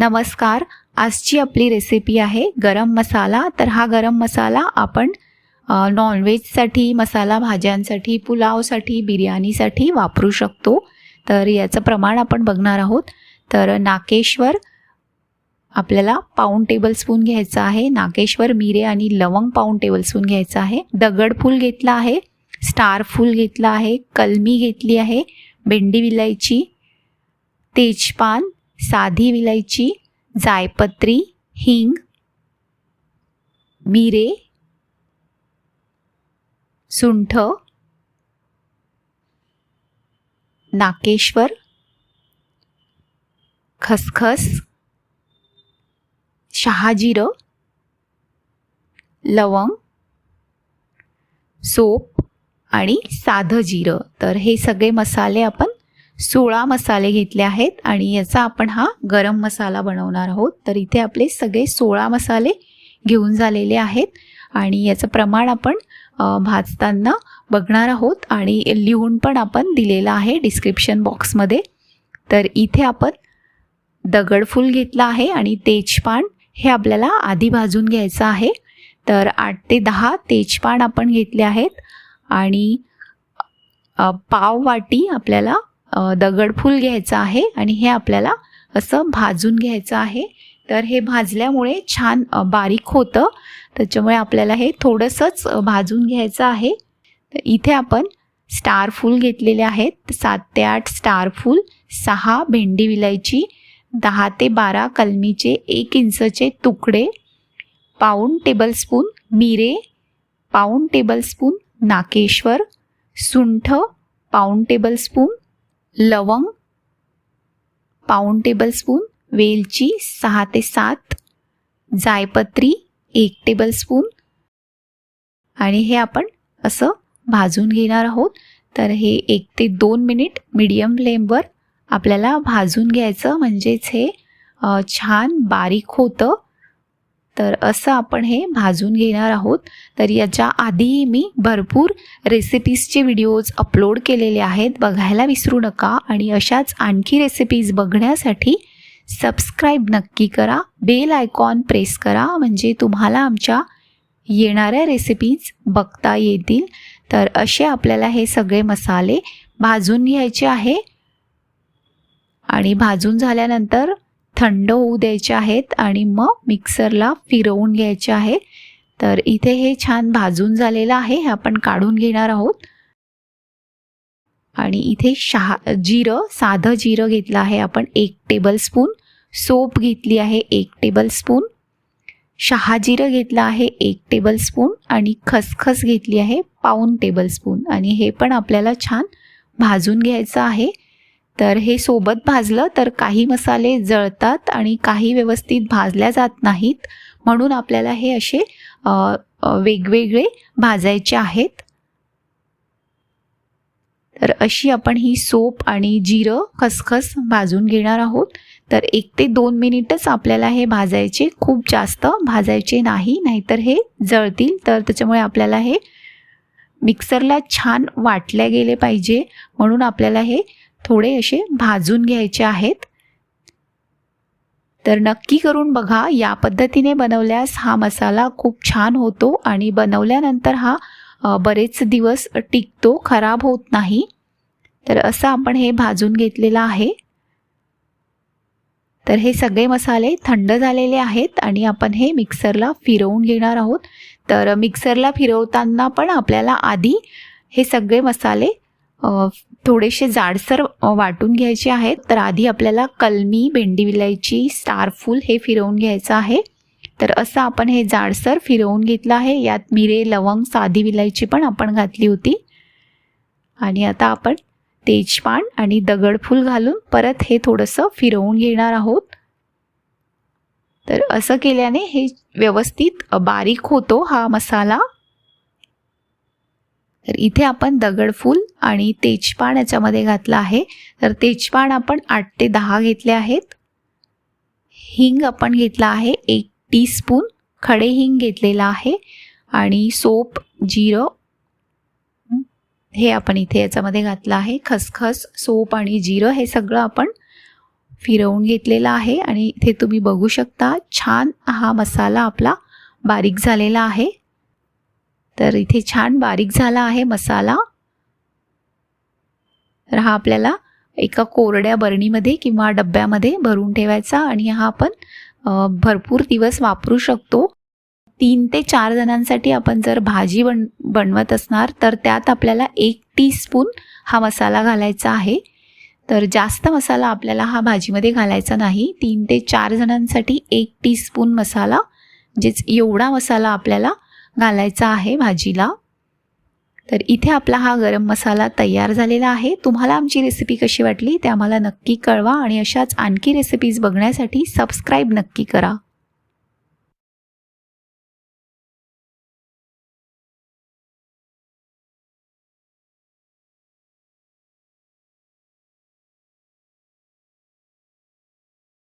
नमस्कार. आजची आपली रेसिपी आहे गरम मसाला. तर हा गरम मसाला आपण नॉनव्हेजसाठी मसाला भाज्यांसाठी पुलावसाठी बिर्याणीसाठी वापरू शकतो. तर याचं प्रमाण आपण बघणार आहोत. तर नाकेश्वर आपल्याला पाऊण टेबलस्पून घ्यायचं आहे. नाकेश्वर मिरे आणि लवंग पाऊण टेबलस्पून घ्यायचं आहे. दगडफूल घेतला आहे. स्टार फूल घेतला आहे. कलमी घेतली आहे. भेंडी विलायची. तेजपान साधी विलायची जायपत्री हिंग मिरे सुंठ नाकेश्वर खसखस शहाजिरं लवंग सोप आणि साधं जिरं. तर हे सगळे मसाले आपण सोळा मसाले घेतले आहेत आणि याचा आपण हा गरम मसाला बनवणार आहोत. तर इथे आपले सगळे सोळा मसाले घेऊन झालेले आहेत आणि याचं प्रमाण आपण भाजताना बघणार आहोत आणि लिहून पण आपण दिलेलं आहे डिस्क्रिप्शन बॉक्समध्ये. तर इथे आपण दगडफूल घेतला आहे आणि तेजपान हे आपल्याला आधी भाजून घ्यायचं आहे. तर आठ ते दहा तेजपान आपण घेतले आहेत आणि पाव वाटी आपल्याला दगडफूल घ्यायचं आहे आणि हे आपल्याला असं भाजून घ्यायचं आहे. तर हे भाजल्यामुळे छान बारीक होतं. त्याच्यामुळे आपल्याला हे थोडंसंच भाजून घ्यायचं आहे. तर इथे आपण स्टार फूल घेतलेले आहेत. सात ते आठ स्टार फूल सहा भेंडी विलायची दहा ते बारा कलमीचे एक इंचचे तुकडे पाऊण टेबलस्पून मिरे पाऊण टेबलस्पून नाकेश्वर सुंठ पाऊण टेबलस्पून लवंग पाऊण टेबलस्पून वेलची सहा ते सात जायपत्री एक टेबलस्पून आणि हे आपण असं भाजून घेणार आहोत. तर हे एक ते दोन मिनिट मीडियम फ्लेमवर आपल्याला भाजून घ्यायचं. म्हणजेच हे छान बारीक होतं. तर असं आपण हे भाजून घेणार आहोत. तर याच्या आधीही मी भरपूर रेसिपीजचे व्हिडिओज अपलोड केलेले आहेत. बघायला विसरू नका आणि अशाच आणखी रेसिपीज बघण्यासाठी सबस्क्राईब नक्की करा. बेल आयकॉन प्रेस करा. म्हणजे तुम्हाला आमच्या येणाऱ्या रेसिपीज बघता येतील. तर असे आपल्याला हे सगळे मसाले भाजून घ्यायचे आहे. आणि भाजून झाल्यानंतर थंड होऊ द्यायचे आहेत आणि मग मिक्सरला फिरवून घ्यायचे आहे. तर इथे हे छान भाजून झालेलं आहे. हे आपण काढून घेणार आहोत. आणि इथे शहा जिरं साधं जिरं घेतलं आहे. आपण एक टेबलस्पून सोप घेतली आहे एक टेबलस्पून शहाजिरं घेतलं आहे एक टेबलस्पून आणि खसखस घेतली आहे पाऊन टेबलस्पून आणि हे पण आपल्याला छान भाजून घ्यायचं आहे. तर हे सोबत भाजलं तर काही मसाले जळतात आणि काही व्यवस्थित भाजल्या जात नाहीत. म्हणून आपल्याला हे असे वेगवेगळे भाजायचे आहेत. तर अशी आपण ही सोप आणि जिरं खसखस भाजून घेणार आहोत. तर एक ते दोन मिनिटच आपल्याला हे भाजायचे खूप जास्त भाजायचे नाही नाहीतर हे जळतील. तर त्याच्यामुळे आपल्याला हे मिक्सरला छान वाटल्या गेले पाहिजे. म्हणून आपल्याला हे थोडे असे भाजून घ्यायचे आहेत. तर नक्की करून बघा या पद्धतीने बनवल्यास हा मसाला खूप छान होतो आणि बनवल्यानंतर हा बरेच दिवस टिकतो खराब होत नाही. तर असं आपण हे भाजून घेतलेलं आहे. तर हे सगळे मसाले थंड झालेले आहेत आणि आपण हे मिक्सरला फिरवून घेणार आहोत. तर मिक्सरला फिरवताना पण आपल्याला आधी हे सगळे मसाले थोडेसे जाडसर वाटून घ्यायचे आहेत. तर आधी आपल्याला कलमी भेंडी विलायची स्टारफूल हे फिरवून घ्यायचं आहे. तर असं आपण हे जाडसर फिरवून घेतलं आहे. यात मिरे लवंग साधी विलायची पण आपण घातली होती. आणि आता आपण तेजपान आणि दगडफूल घालून परत हे थोडंसं फिरवून घेणार आहोत. तर असं केल्याने हे व्यवस्थित बारीक होतो हा मसाला. तर इथे आपण दगडफूल आणि तेजपान याच्यामध्ये घातलं आहे. तर तेजपान आपण आठ ते दहा घेतले आहेत. हिंग आपण घेतला आहे एक टीस्पून. खडे हिंग घेतलेला आहे. आणि सोप जिरं हे आपण इथे याच्यामध्ये घातलं आहे. खसखस सोप आणि जिरं हे सगळं आपण फिरवून घेतलेलं आहे. आणि इथे तुम्ही बघू शकता छान हा मसाला आपला बारीक झालेला आहे. तर इथे छान बारीक झाला आहे मसाला. तर हा आपल्याला एका कोरड्या बरणीमध्ये किंवा डब्यामध्ये भरून ठेवायचा आणि हा आपण भरपूर दिवस वापरू शकतो. तीन ते चार जणांसाठी आपण जर भाजी बन बनवत असणार तर त्यात आपल्याला एक टीस्पून हा मसाला घालायचा आहे. तर जास्त मसाला आपल्याला हा भाजीमध्ये घालायचा नाही. तीन ते चार जणांसाठी एक टीस्पून मसाला म्हणजेच एवढा मसाला आपल्याला घालायचा आहे भाजीला. तर इथे आपला हा गरम मसाला तयार झालेला आहे. तुम्हाला आमची रेसिपी कशी वाटली ते आम्हाला नक्की कळवा आणि अशाच आणखी रेसिपीज बघण्यासाठी सबस्क्राईब नक्की करा.